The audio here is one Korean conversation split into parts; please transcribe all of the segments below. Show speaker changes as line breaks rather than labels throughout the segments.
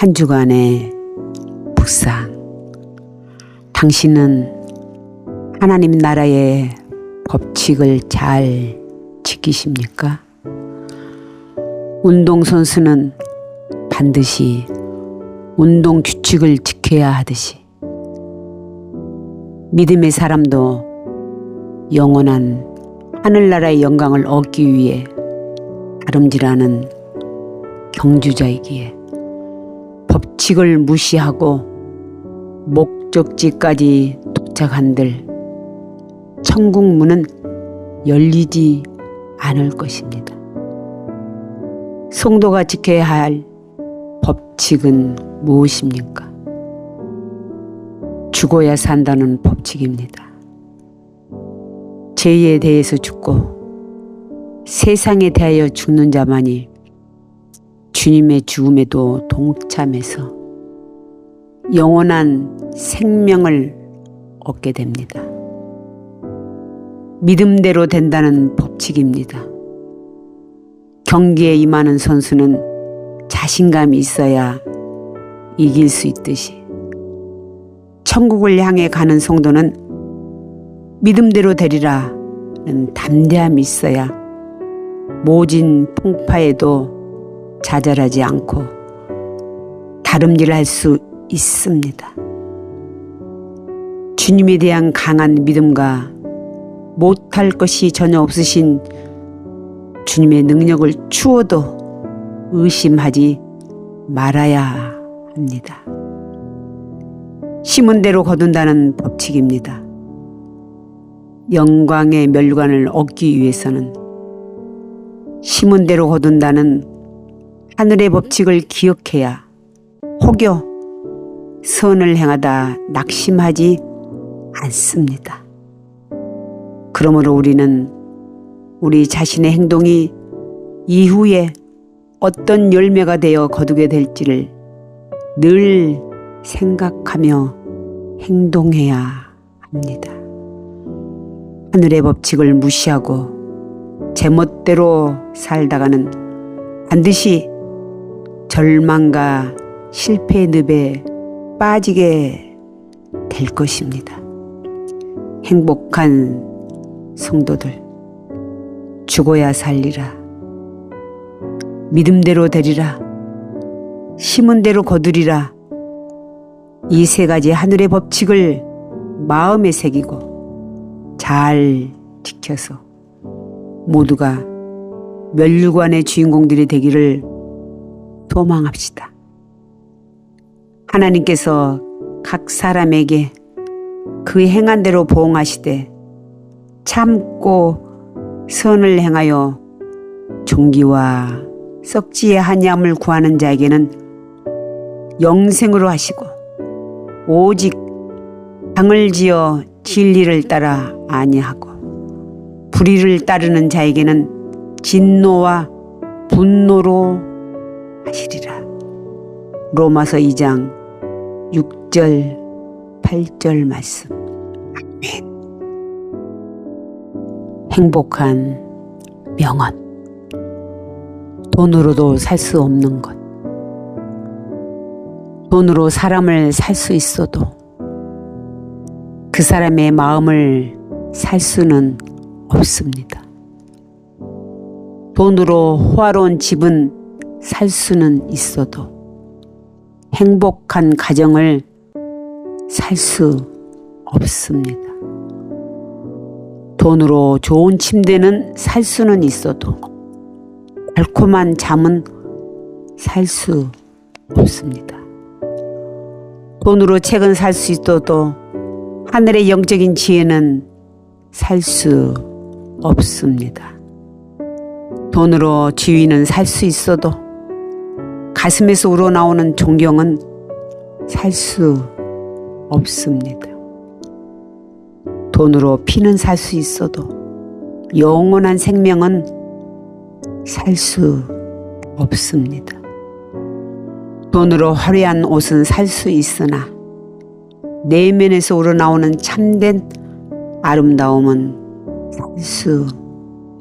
한 주간의 묵상. 당신은 하나님 나라의 법칙을 잘 지키십니까? 운동선수는 반드시 운동 규칙을 지켜야 하듯이 믿음의 사람도 영원한 하늘나라의 영광을 얻기 위해 다름질하는 경주자이기에 법칙을 무시하고 목적지까지 도착한들 천국 문은 열리지 않을 것입니다. 성도가 지켜야 할 법칙은 무엇입니까? 죽어야 산다는 법칙입니다. 죄에 대해서 죽고 세상에 대하여 죽는 자만이 주님의 죽음에도 동참해서 영원한 생명을 얻게 됩니다. 믿음대로 된다는 법칙입니다. 경기에 임하는 선수는 자신감이 있어야 이길 수 있듯이 천국을 향해 가는 성도는 믿음대로 되리라는 담대함이 있어야 모진 풍파에도 좌절하지 않고 다름질 할 수 있습니다. 주님에 대한 강한 믿음과 못할 것이 전혀 없으신 주님의 능력을 추워도 의심하지 말아야 합니다. 심은 대로 거둔다는 법칙입니다. 영광의 멸관을 얻기 위해서는 심은 대로 거둔다는 하늘의 법칙을 기억해야 혹여 선을 행하다 낙심하지 않습니다. 그러므로 우리는 우리 자신의 행동이 이후에 어떤 열매가 되어 거두게 될지를 늘 생각하며 행동해야 합니다. 하늘의 법칙을 무시하고 제멋대로 살다가는 반드시 절망과 실패의 늪에 빠지게 될 것입니다. 행복한 성도들, 죽어야 살리라. 믿음대로 되리라. 심은 대로 거두리라. 이 세 가지 하늘의 법칙을 마음에 새기고 잘 지켜서 모두가 멸류관의 주인공들이 되기를 소망합시다. 하나님께서 각 사람에게 그 행한 대로 보응하시되 참고 선을 행하여 종기와 썩지의 한양을 구하는 자에게는 영생으로 하시고 오직 당을 지어 진리를 따라 아니하고 불의를 따르는 자에게는 진노와 분노로 하시리라. 로마서 2장 6절 8절 말씀. 아멘. 행복한 명언. 돈으로도 살 수 없는 것. 돈으로 사람을 살 수 있어도 그 사람의 마음을 살 수는 없습니다. 돈으로 호화로운 집은 살 수는 있어도 행복한 가정을 살 수 없습니다. 돈으로 좋은 침대는 살 수는 있어도 달콤한 잠은 살 수 없습니다. 돈으로 책은 살 수 있어도 하늘의 영적인 지혜는 살 수 없습니다. 돈으로 지위는 살 수 있어도 가슴에서 우러나오는 존경은 살 수 없습니다. 돈으로 피는 살 수 있어도 영원한 생명은 살 수 없습니다. 돈으로 화려한 옷은 살 수 있으나 내면에서 우러나오는 참된 아름다움은 살 수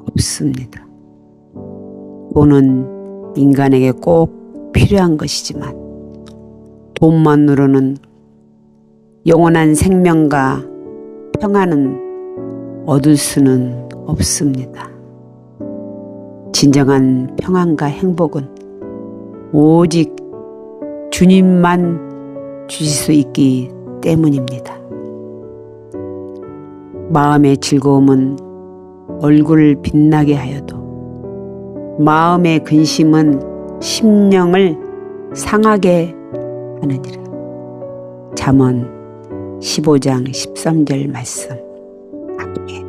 없습니다. 돈은 인간에게 꼭 필요한 것이지만 돈만으로는 영원한 생명과 평안은 얻을 수는 없습니다. 진정한 평안과 행복은 오직 주님만 주실 수 있기 때문입니다. 마음의 즐거움은 얼굴을 빛나게 하여도 마음의 근심은 심령을 상하게 하느니라. 잠언 15장 13절 말씀. 아멘.